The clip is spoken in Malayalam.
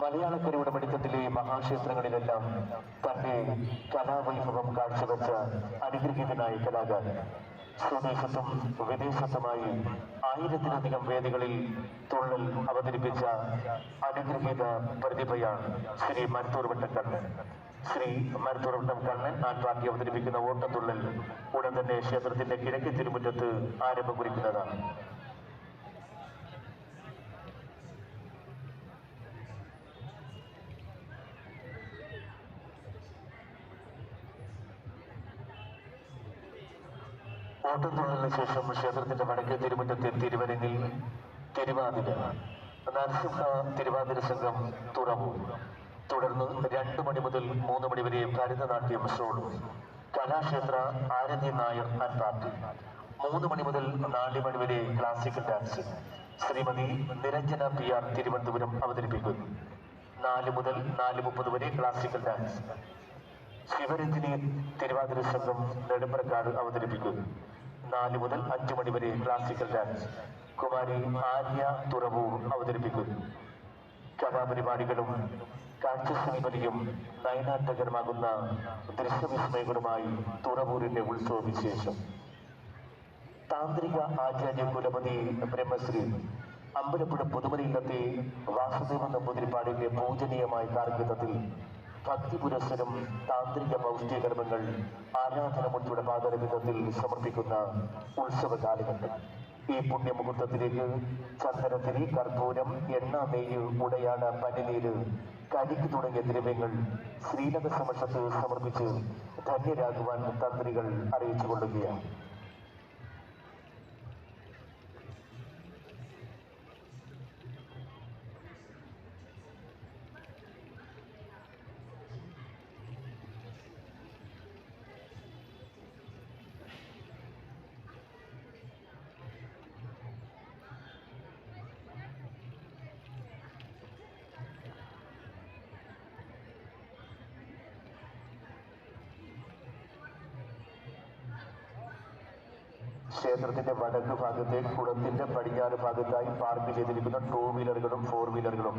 മലയാളക്കരയുടെ പഠിത്തത്തിലെ മഹാക്ഷേത്രങ്ങളിലെല്ലാം തന്റെ കലാവൈഭവം കാഴ്ചവെച്ച അനുഗ്രഹീതനായ കലാകാരൻ. സ്വദേശത്തും വിദേശത്തുമായി ആയിരത്തിലധികം വേദികളിൽ തുള്ളൽ അവതരിപ്പിച്ച അനുഗ്രഹീത പ്രതിഭയാണ് ശ്രീ മരുത്തൂർവട്ടം കണ്ണൻ. ശ്രീ മരുത്തൂർവട്ടം കണ്ണൻ ആൻപാർട്ടി അവതരിപ്പിക്കുന്ന ഓട്ടത്തുള്ളൽ ഉടൻ തന്നെ ക്ഷേത്രത്തിന്റെ കിഴക്കേ തിരുമുറ്റത്ത് ആരംഭം കുറിക്കുന്നതാണ്. ഓട്ടത്തുള്ളലിന് ശേഷം ക്ഷേത്രത്തിന്റെ വടക്കേ തിരുമുറ്റത്തെ തിരുവരങ്ങിൽ തിരുവാതിര. നരസിംഹ തിരുവാതിര സംഘം തുറവു തുടർന്ന് രണ്ടു മണി മുതൽ മൂന്ന് മണി വരെ ഭരതനാട്യം ഷോളും കലാക്ഷേത്ര ആരതി നായർ ആൻഡ് പാർട്ടി. മൂന്ന് മണി മുതൽ നാല് മണി വരെ classical dance. Srimathi Niranjana P R Thiruvananthapuram അവതരിപ്പിക്കുന്നു. നാല് മുതൽ നാല് മുപ്പത് വരെ ക്ലാസിക്കൽ ഡാൻസ്. ശിവരഞ്ജിനി തിരുവാതിര സംഘം നെടുമ്പറക്കാട് അവതരിപ്പിക്കുന്നു. നാല് മുതൽ അഞ്ചു മണി വരെ ക്ലാസിക്കൽ ഡാൻസ് കുമാരി ആര്യ തുറവൂർ അവതരിപ്പിക്കുന്നു. കലാപരിപാടികളും കാഴ്ചസിനിമലിയും നയനാട്ടകരമാകുന്ന ദൃശ്യവിസ്മയങ്ങളുമായി തുറവൂരിന്റെ ഉത്സവ വിശേഷം താന്ത്രിക ആചാര്യ കുലപതി ബ്രഹ്മശ്രീ അമ്പലപ്പുഴ പുതുമലയിലത്തെ വാസുദേവ നമ്പൂതിരിപ്പാടിന്റെ പൂജനീയമായ കാർഗതത്തിൽ ഭക്തി പുരസ്സരം താന്ത്രിക പൗഷ്ടികർമ്മങ്ങൾ ആരാധനമൂർത്തിയുടെ പാദരവിധത്തിൽ സമർപ്പിക്കുന്ന ഉത്സവ കാലഘട്ടം ഈ പുണ്യമുഹൂർത്തത്തിലേക്ക് ചന്ദനത്തിരി കർപ്പൂരം എണ്ണ നെയ്യ് ഉടയാട പനിനീര് കരിക്ക് തുടങ്ങിയ ദ്രവ്യങ്ങൾ ശ്രീനഗർ സമക്ഷത്ത് സമർപ്പിച്ച് ധന്യരാകുവാൻ തന്ത്രികൾ അറിയിച്ചു കൊള്ളുകയാണ് ക്ഷേത്രത്തിന്റെ വടക്ക് ഭാഗത്തെ കുളത്തിന്റെ പടിഞ്ഞാറ് ഭാഗത്തായി പാർക്ക് ചെയ്തിരിക്കുന്ന ടൂ വീലറുകളും ഫോർ വീലറുകളും